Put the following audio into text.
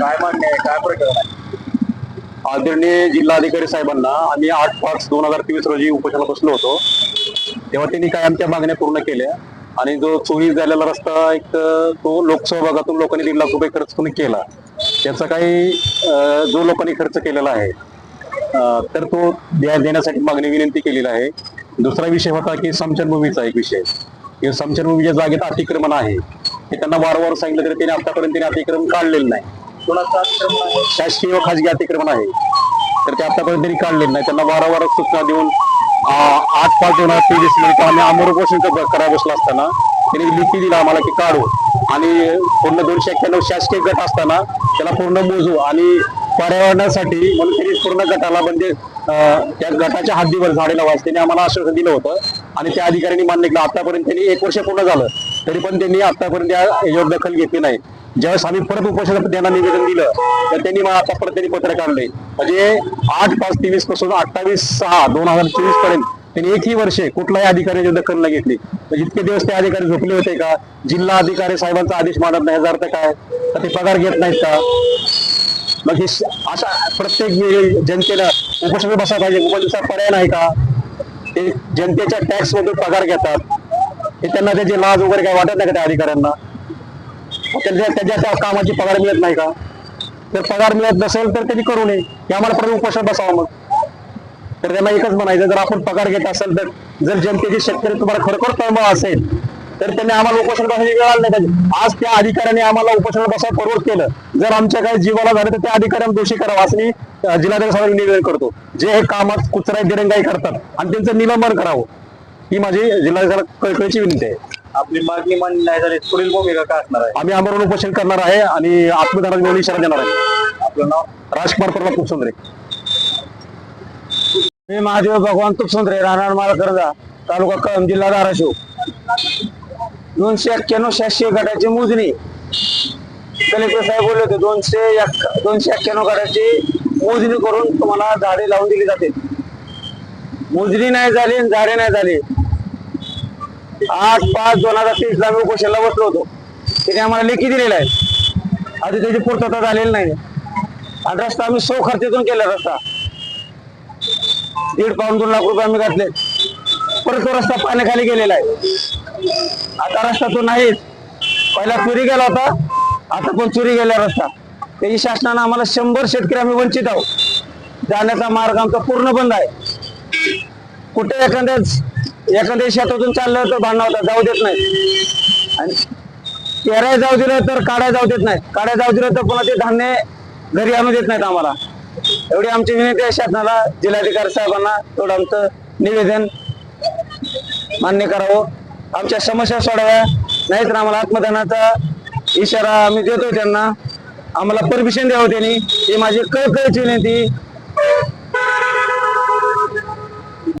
काय मान्य आहे काय प्रकरण आहे? आदरणीय जिल्हाधिकारी साहेबांना आम्ही आठ पाच दोन हजार तेवीस रोजी उपोषणाला बसलो होतो. तेव्हा त्यांनी काय आमच्या मागण्या पूर्ण केल्या आणि जो चोरी झालेला रस्ता एक तो लोकसहभागातून लोकांनी दीड लाख रुपये खर्च करून केला. त्याचा काही जो लोकांनी खर्च केलेला आहे तर तो देण्यासाठी मागणी विनंती केलेली आहे. दुसरा विषय होता की समचनभूमीचा एक विषय. की समचनभूमीच्या जागेत अतिक्रमण आहे. हे त्यांना वारंवार सांगितलं तरी त्यांनी आतापर्यंत त्यांनी अतिक्रमण काढलेलं नाही. शासकीय व खाजगी अतिक्रमण आहे? तर ते आतापर्यंत त्यांनी काढले नाही. त्यांना वारंवार सूचना देऊन आठ पाच दोन हजार तेवीसमध्ये आम्ही अमर उपोषण करायला बसलो असताना त्यांनी लिखी दिला आम्हाला की काढू. आणि पूर्ण दोनशे एक्क्याण्णव शासकीय गट असताना त्याला पूर्ण मोजू आणि पर्यावरणासाठी म्हणून त्यांनी पूर्ण गटाला म्हणजे त्या गटाच्या हद्दीवर झाडे लावायचं. त्यांनी आम्हाला आश्वासन दिलं होतं. आणि त्या अधिकाऱ्यांनी मान्य केलं. आतापर्यंत त्यांनी एक वर्ष पूर्ण झालं. तरी पण त्यांनी आतापर्यंत या याच्यावर दखल घेतली नाही. ज्यावेळेस आम्ही परत उपोषण त्यांना निवेदन दिलं तर त्यांनी मला आता परत त्यांनी पत्र काढले. म्हणजे आठ पाच तेवीसपासून अठ्ठावीस सहा दोन हजार चोवीसपर्यंत त्यांनी एकही वर्षे कुठल्याही अधिकाऱ्याची दखल न घेतली. म्हणजे इतके दिवस ते अधिकारी झोपले होते का? जिल्हा अधिकारी साहेबांचा आदेश मानत नाही याचा अर्थ काय? तर ते पगार घेत नाहीत का? मग हे अशा प्रत्येक जनतेला उपोषण बसायला पाहिजे उपोषणाचा पर्याय नाही का? ते जनतेच्या टॅक्स मधून पगार घेतात. हे त्यांना त्याची लाज वगैरे काय वाटत नाही का त्या अधिकाऱ्यांना? त्यांच्या त्या कामाची पगार मिळत नाही का? तर पगार मिळत नसेल तर त्यांनी करू नये. हे आम्हाला परत उपोषण बसावं मग. तर त्यांना एकच म्हणायचं जर आपण पगार घेत असेल तर जर जनतेची शेतकरी तुम्हाला खरोखर तळमळ असेल तर त्यांनी आम्हाला उपोषण बसायची वेळ आली नाही आज त्या अधिकाऱ्याने आम्हाला उपोषण बसा परवड केलं. जर आमच्या काही जीवाला झालं तर त्या अधिकाऱ्यांना दोषी करावं असं मी जिल्हाधिकारी निवेदन करतो. जे हे कामात कुचराई दिरंगाई करतात आणि त्यांचं निलंबन करावं ही माझी जिल्हाधिकारी कळकळीची विनंती आहे. आपली मागणी मान्य नाही झाली पुढील भूमिका काय असणार आहे? आम्ही आमरण उपोषण करणार आहे आणि आत्मदानाची मिळून इशारा देणार आहे. आपलं नाव? राजकुमार परवा कुसुंद्रे मी महादेव भगवान तुपसुंद्रे राहणार मालकरदा तालुका कळम जिल्हा धाराशिव. दोनशे एक्क्याण्णव शासकीय गटाची मोजणी. कलेक्टर साहेब बोलले होते दोनशे दोनशे एक्क्याण्णव गटाची मोजणी करून तुम्हाला झाडे लावून दिली जाते मोजणी नाही झाली आणि झाडे नाही झाली. आठ पाच दोन हजार तेवीस ला मी उपोषणला बसलो होतो. त्याने आम्हाला लेखी दिलेला आहे. आधी त्याची पूर्तता झालेली नाही. आणि रस्ता आम्ही सो खर्चातून केला रस्ता. दीड पाऊन दोन लाख रुपये आम्ही घातले. परत तो रस्ता पाण्याखाली गेलेला आहे. आता रस्ता तो नाहीच पहिला चोरी गेला होता. आता पण चोरी गेला रस्ता. त्याची शासनानं आम्हाला शंभर शेतकरी आम्ही वंचित आहोत. जाण्याचा मार्ग आमचा पूर्ण बंद आहे. कुठे एखाद्या एखाद्या शेतातून चाललं तर भांडणा होता जाऊ देत नाही. आणि पेराय जाऊ दिलं तर काढाय जाऊ देत नाही. काढाय जाऊ दिलं तर पुन्हा ते धान्य घरी आणू देत नाहीत आम्हाला. एवढी आमची विनंती आहे शासनाला जिल्हाधिकारी साहेबांना थोडं आमचं निवेदन मान्य करावं. आमच्या समस्या सोडाव्या नाहीतर आम्हाला आत्मदानाचा इशारा आम्ही देतो त्यांना. आम्हाला परमिशन द्यावं त्यांनी. ही माझी कळकळीची विनंती.